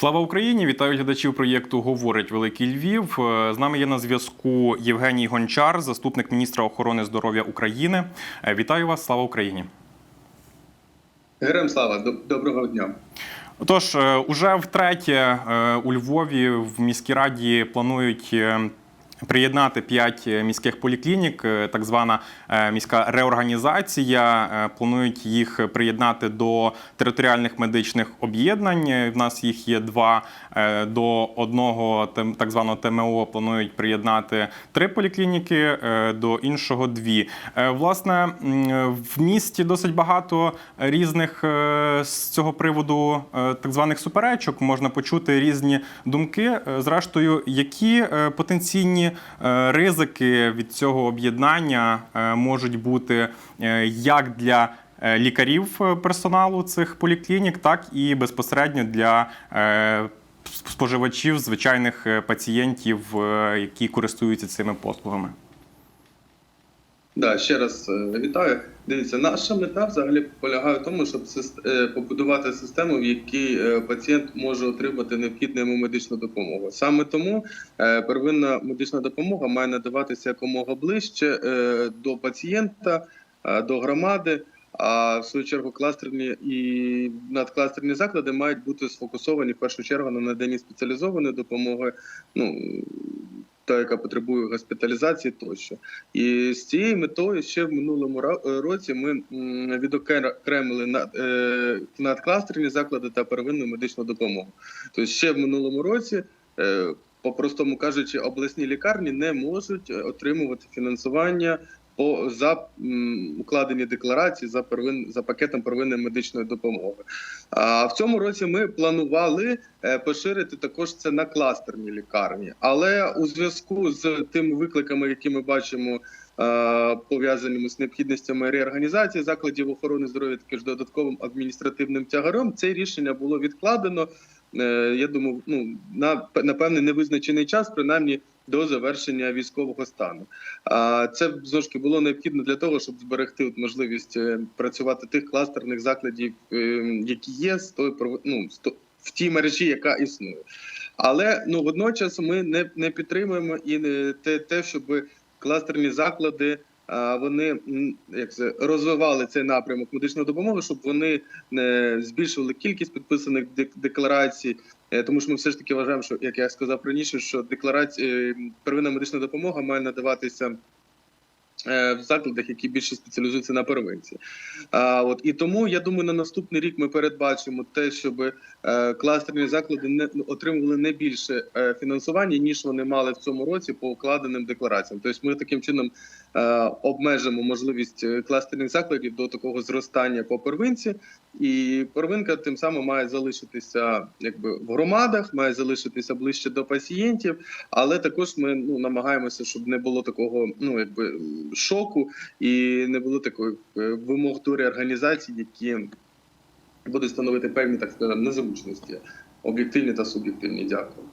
Слава Україні! Вітаю глядачів проєкту Говорить Великий Львів. Е, З нами є на зв'язку Євгеній Гончар, заступник міністра охорони здоров'я України. Е, Вітаю вас! Слава Україні! Героям слава, доброго дня. Отож, е, уже втретє у Львові в міській раді планують. Е, Приєднати п'ять міських поліклінік, е, так звана е, міська реорганізація. Е, Планують їх приєднати до територіальних медичних об'єднань. Е, В нас їх є два. Е, До одного так званого ТМО планують приєднати три поліклініки, е, до іншого дві. Е, Власне, в місті досить багато різних е, з цього приводу е, так званих суперечок. Можна почути різні думки. Е, Зрештою, які е, потенційні е, ризики від цього об'єднання е, можуть бути е, як для лікарів персоналу цих поліклінік, так і безпосередньо для споживачів, звичайних пацієнтів, які користуються цими послугами. Да, ще раз е, вітаю. Дивіться, наша мета взагалі полягає в тому, щоб е, побудувати систему, в якій е, пацієнт може отримати необхідну йому медичну допомогу. Саме тому первинна медична допомога має надаватися якомога ближче до пацієнта, до громади. А в свою чергу кластерні і надкластерні заклади мають бути сфокусовані в першу чергу на наданні спеціалізованої допомоги. Ну та яка потребує госпіталізації тощо. І з цією метою ще в минулому е, році ми відокремили е, надкластерні заклади та первинну медичну допомогу. Тобто ще в минулому році. Е, по-простому кажучи, обласні лікарні не можуть отримувати фінансування по за укладені декларації за первин за пакетом первинної медичної допомоги. А в цьому році ми планували е, поширити також це на кластерні лікарні, але у зв'язку з тими викликами, які ми бачимо. е, Пов'язаними з необхідностями реорганізації закладів охорони здоров'я, також додатковим адміністративним тягарем, це рішення було відкладено. е, Я думаю, ну на на невизначений час, принаймні до завершення військового стану. А це таки було необхідно для того, щоб зберегти можливість е, працювати тих кластерних закладів, е, які є з той ну, в тій мережі, яка існує. Але ну водночас ми не, не підтримуємо і не те, те, щоб кластерні заклади. Вони як це розвивали цей напрямок медичної допомоги, щоб вони не збільшували кількість підписаних дек- декларацій, Е, тому що ми все ж таки вважаємо, що як я сказав раніше, що декларація первинна медична допомога має надаватися. Е, В закладах, які більше спеціалізуються на первинці, а от і тому я думаю, на наступний рік ми передбачимо те, щоб е, кластерні заклади не отримували не більше е, фінансування ніж вони мали в цьому році по укладеним деклараціям. Тобто, ми таким чином обмежимо можливість кластерних закладів до такого зростання по первинці, і первинка тим самим має залишитися якби в громадах, має залишитися ближче до пацієнтів, але також ми ну намагаємося, щоб не було такого, ну якби шоку і не було такої е, вимог до реорганізації, які будуть становити певні так сказати незручності, об'єктивні та суб'єктивні. Дякую.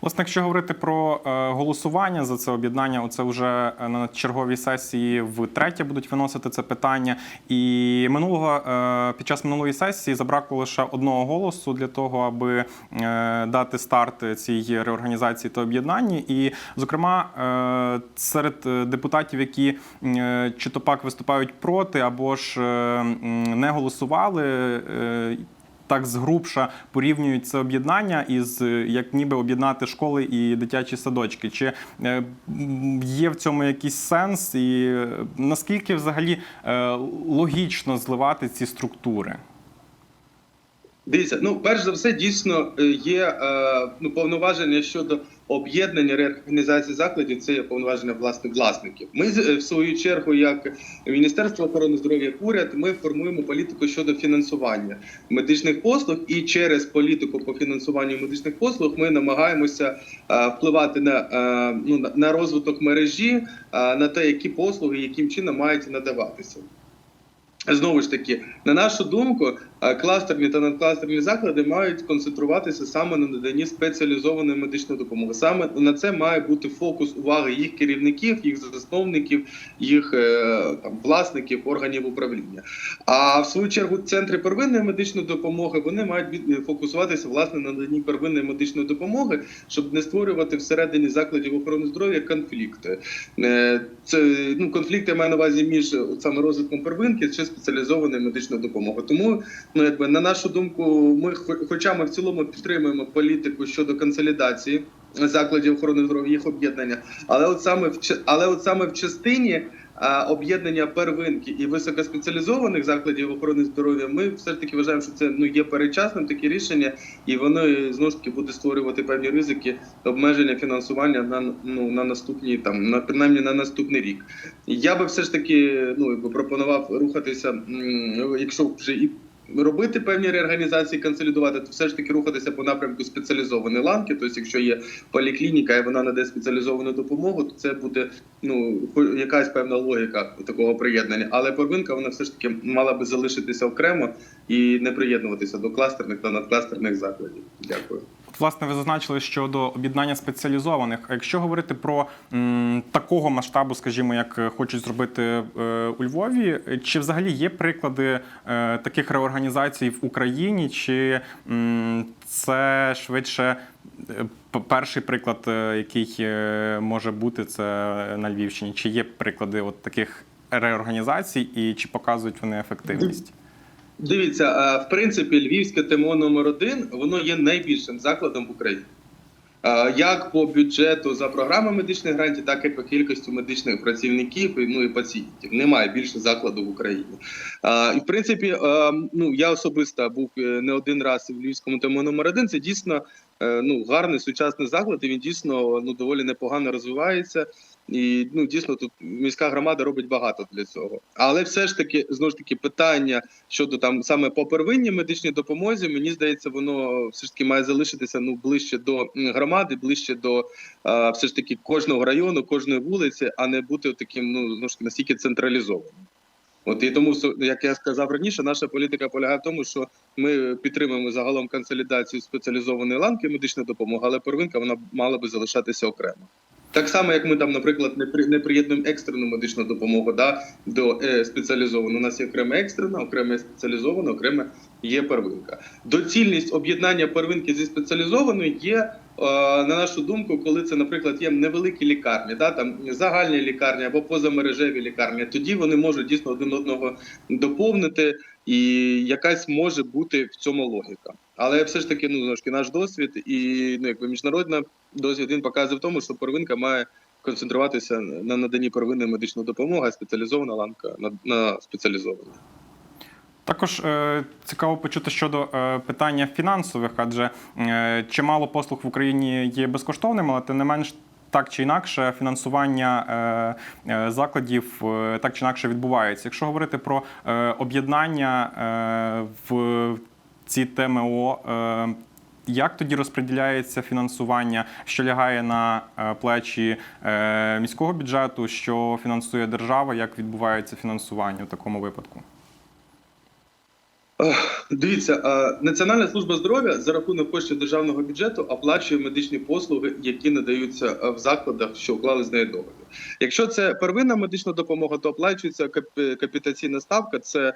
Власне, якщо говорити про е, голосування за це об'єднання, оце вже е, на черговій сесії втретє будуть виносити це питання. І минулого е, під час минулої сесії забракло лише одного голосу для того, аби дати старт цій реорганізації та об'єднанні. І, зокрема, серед депутатів, які чи то пак виступають проти, або ж не голосували. Так згрубша порівнюють це об'єднання із е, як ніби об'єднати школи і дитячі садочки. Чи е, є в цьому якийсь сенс, і е, наскільки взагалі логічно зливати ці структури? Дивіться, ну перш за все, дійсно є ну повноваження щодо об'єднання реорганізації закладів. Це є повноваження власне власників. Ми е, в свою чергу, як Міністерство охорони здоров'я, як уряд, ми формуємо політику щодо фінансування медичних послуг, і через політику по фінансуванню медичних послуг ми намагаємося е, впливати на, е, ну, на- розвиток мережі, на те, які послуги, яким чином мають надаватися. Знову ж таки, на нашу думку, кластерні та надкластерні заклади мають концентруватися саме на наданні спеціалізованої медичної допомоги. Саме на це має бути фокус уваги їх керівників, їх засновників, їх е, там власників органів управління. А в свою чергу центри первинної медичної допомоги вони мають від- фокусуватися власне на наданні первинної медичної допомоги, щоб не створювати всередині закладів охорони здоров'я конфлікти. Е, Це ну конфлікти маю на увазі між е, саме розвитком первинки чи спеціалізованої медичної допомоги. Тому, ну якби на нашу думку, ми хо- хоча ми в цілому підтримуємо політику щодо консолідації закладів охорони здоров'я їх об'єднання, але от саме в але от саме в частині об'єднання первинки і високоспеціалізованих закладів охорони здоров'я, ми все ж таки вважаємо, що це ну є передчасним таке рішення, і воно знову ж таки буде створювати певні ризики обмеження фінансування на ну на наступні там на принаймні на наступний рік. Я би все ж таки ну пропонував рухатися, якщо вже і. Робити певні реорганізації, консолідувати, то все ж таки рухатися по напрямку спеціалізованої ланки. Тобто, якщо є поліклініка і вона наде спеціалізовану допомогу, то це буде ну якась певна логіка такого приєднання. Але первинка вона все ж таки мала би залишитися окремо і не приєднуватися до кластерних та надкластерних закладів. Дякую. Власне, ви зазначили щодо об'єднання спеціалізованих. А якщо говорити про м, такого масштабу, скажімо, як е, хочуть зробити е, у Львові, чи взагалі є приклади е, таких реорганізацій в Україні, чи м, це швидше е, перший приклад, е, який може бути, це на Львівщині? Чи є приклади от таких реорганізацій, і чи показують вони ефективність? Дивіться, а, в принципі, львівське ТМО номер 1 воно є найбільшим закладом в Україні. Як по бюджету за програмами медичних грантів, так і по кількості медичних працівників ну, і пацієнтів. Немає більше закладу в Україні. І в принципі, ну я особисто був е, не один раз в львівському ТМО номер 1 Це дійсно е, ну, гарний сучасний заклад, і він дійсно ну, доволі непогано розвивається. І ну дійсно тут міська громада робить багато для цього. Але все ж таки знову ж таки питання щодо там саме по первинній медичній допомозі, мені здається, воно все ж таки має залишитися ну ближче до громади, ближче до а, все ж таки кожного району, кожної вулиці, а не бути таким ну знову ж таки настільки централізованим. От і тому, як я сказав раніше, наша політика полягає в тому, що ми підтримуємо загалом консолідацію спеціалізованої ланки медичної допомоги, але первинка вона мала би залишатися окремо. Так само, як ми там, наприклад, не при не приєднуємо екстрену медичну допомогу да, до е, спеціалізованої. У нас є окрема екстрена, окрема спеціалізована, окрема є первинка. Доцільність об'єднання первинки зі спеціалізованою є, е, на нашу думку, коли це, наприклад, є невеликі лікарні, да, там загальні лікарні або позамережеві лікарні. Тоді вони можуть дійсно один одного доповнити, і якась може бути в цьому логіка. Але все ж таки, ну знову наш досвід і ну якби міжнародна досвід він показує в тому, що первинка має концентруватися на наданні первинної медичної допомоги, а спеціалізована ланка на, на спеціалізованій. Також е, цікаво почути щодо е, питання фінансових, адже е, чимало послуг в Україні є безкоштовним, але тим не менш. Так чи інакше, фінансування е, е, закладів е, так чи інакше відбувається. Якщо говорити про об'єднання в ці ТМО, е, як тоді розподіляється фінансування, що лягає на е, плечі е, міського бюджету, що фінансує держава, як відбувається фінансування в такому випадку? Дивіться, Національна служба здоров'я за рахунок коштів державного бюджету оплачує медичні послуги, які надаються в закладах, що уклали з нею договір. Якщо це первинна медична допомога, то оплачується капітаційна ставка. Це е,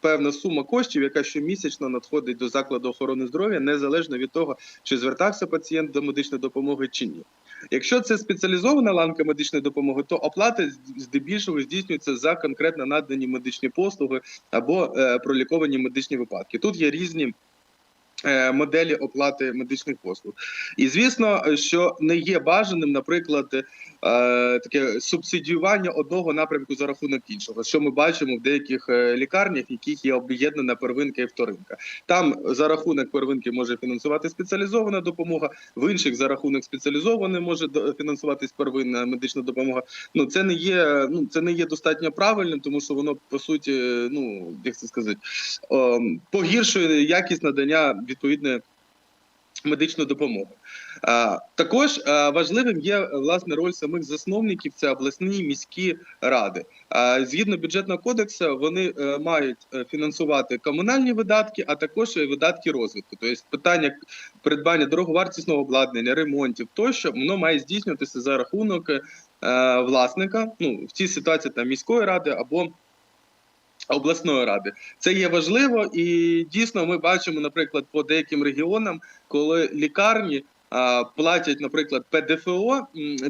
певна сума коштів, яка щомісячно надходить до закладу охорони здоров'я, незалежно від того, чи звертався пацієнт до медичної допомоги чи ні. Якщо це спеціалізована ланка медичної допомоги, то оплата здебільшого здійснюється за конкретно надані медичні послуги або е, проліковані медичні випадки. Тут є різні. Е, Моделі оплати медичних послуг, і звісно, що не є бажаним, наприклад, е, таке субсидіювання одного напрямку за рахунок іншого, що ми бачимо в деяких е, лікарнях, в яких є об'єднана первинка і вторинка. Там за рахунок первинки може фінансувати спеціалізована допомога, в інших за рахунок спеціалізованої може фінансуватись первинна медична допомога. Ну це не є. Ну це не є достатньо правильним, тому що воно по суті, ну як це сказати, ем, погіршує якість надання відповідної медичну допомогу. Також важливим є е, власне роль самих засновників це обласні міські ради. Згідно бюджетного кодексу, вони е, мають е, фінансувати комунальні видатки, а також і видатки розвитку. Тобто питання придбання дороговартісного обладнання, ремонтів тощо воно має здійснюватися за рахунок е, власника. Ну в цій ситуації там міської ради або обласної ради. Це є важливо, і дійсно ми бачимо, наприклад, по деяким регіонам, коли лікарні. Платять, наприклад, ПДФО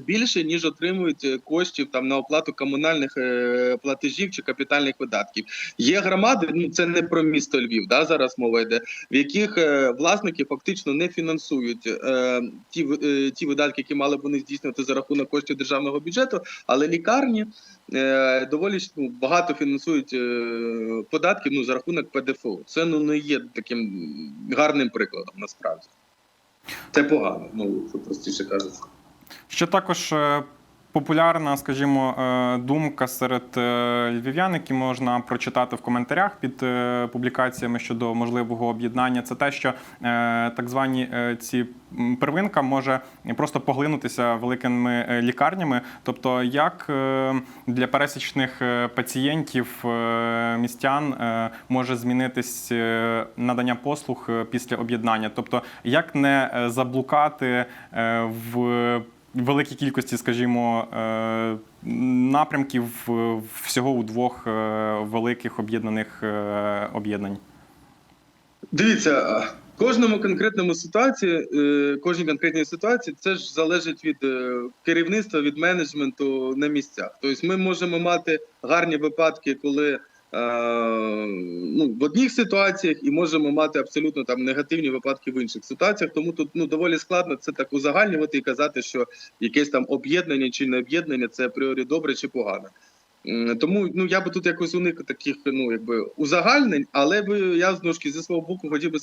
більше ніж отримують коштів там на оплату комунальних е, платежів чи капітальних видатків. Є громади, ну це не про місто Львів, да зараз мова йде, в яких е, власники фактично не фінансують е, ті ті видатки, які мали б вони здійснювати за рахунок коштів державного бюджету, але лікарні доволі ну, багато фінансують податків ну, за рахунок ПДФО. Це ну не є таким гарним прикладом насправді. Це погано, ну простіше кажучи. Ще також е, популярна, скажімо, е, думка серед е, львів'ян, які можна прочитати в коментарях під е, публікаціями щодо можливого об'єднання. Це те, що так звані ці первинка може просто поглинутися великими лікарнями. Тобто, як для пересічних пацієнтів містян може змінитись надання послуг після об'єднання? Тобто, як не заблукати в великій кількості, скажімо, е, напрямків всього у двох е, великих об'єднаних е, об'єднань. Дивіться, кожному конкретному ситуації, кожній конкретній ситуації, це ж залежить від керівництва, від менеджменту на місцях. Тобто, ми можемо мати гарні випадки, коли ну, в одних ситуаціях, і можемо мати абсолютно там негативні випадки в інших ситуаціях. Тому тут ну доволі складно це так узагальнювати і казати, що якесь там об'єднання чи не об'єднання це апріорі добре чи погано. Тому ну я би тут якось уник таких ну якби узагальнень, але би я знову ж зі свого боку хотів би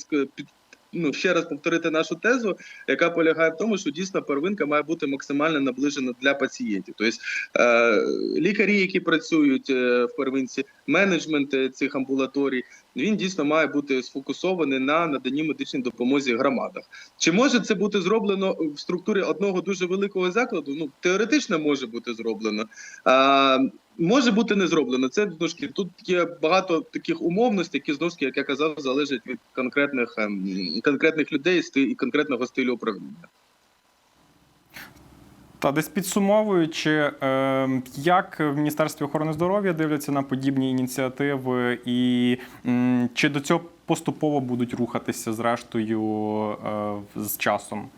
ну ще раз повторити нашу тезу, яка полягає в тому, що дійсно первинка має бути максимально наближена для пацієнтів. Тобто е, лікарі, які працюють е, в первинці, менеджмент е, цих амбулаторій, він дійсно має бути сфокусований на наданні медичної допомозі громадах. Чи може це бути зроблено в структурі одного дуже великого закладу? Ну теоретично може бути зроблено. А, може бути не зроблено. Це знову тут є багато таких умовностей, які знову ж таки, як я казав, залежать від конкретних ем, конкретних людей і конкретного стилю управління. Та десь підсумовуючи, е, як в Міністерстві охорони здоров'я дивляться на подібні ініціативи, і чи до цього поступово будуть рухатися зрештою е, з часом?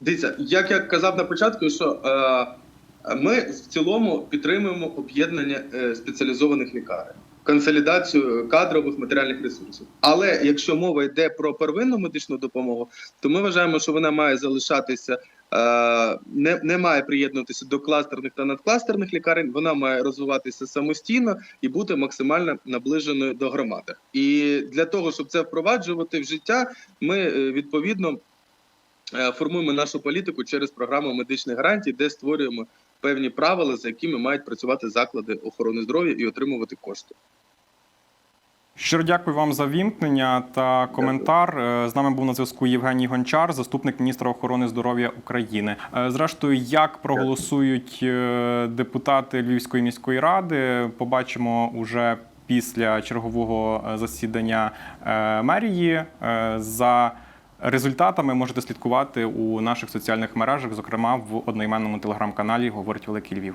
Дивіться, як я казав на початку, що е, ми в цілому підтримуємо об'єднання е, спеціалізованих лікарень, консолідацію кадрових матеріальних ресурсів. Але якщо мова йде про первинну медичну допомогу, то ми вважаємо, що вона має залишатися. Е, Не, не має приєднуватися до кластерних та надкластерних лікарень, вона має розвиватися самостійно і бути максимально наближеною до громади. І для того, щоб це впроваджувати в життя, ми е, відповідно е, формуємо нашу політику через програму медичних гарантій, де створюємо певні правила, за якими мають працювати заклади охорони здоров'я і отримувати кошти. Щиро дякую вам за вімкнення та коментар. Е, З нами був на зв'язку Євгеній Гончар, заступник міністра охорони здоров'я України. Е, Зрештою, як проголосують е, депутати Львівської міської ради, побачимо уже після чергового засідання мерії. За результатами можете слідкувати у наших соціальних мережах, зокрема в одноіменному телеграм-каналі Говорить Великий Львів.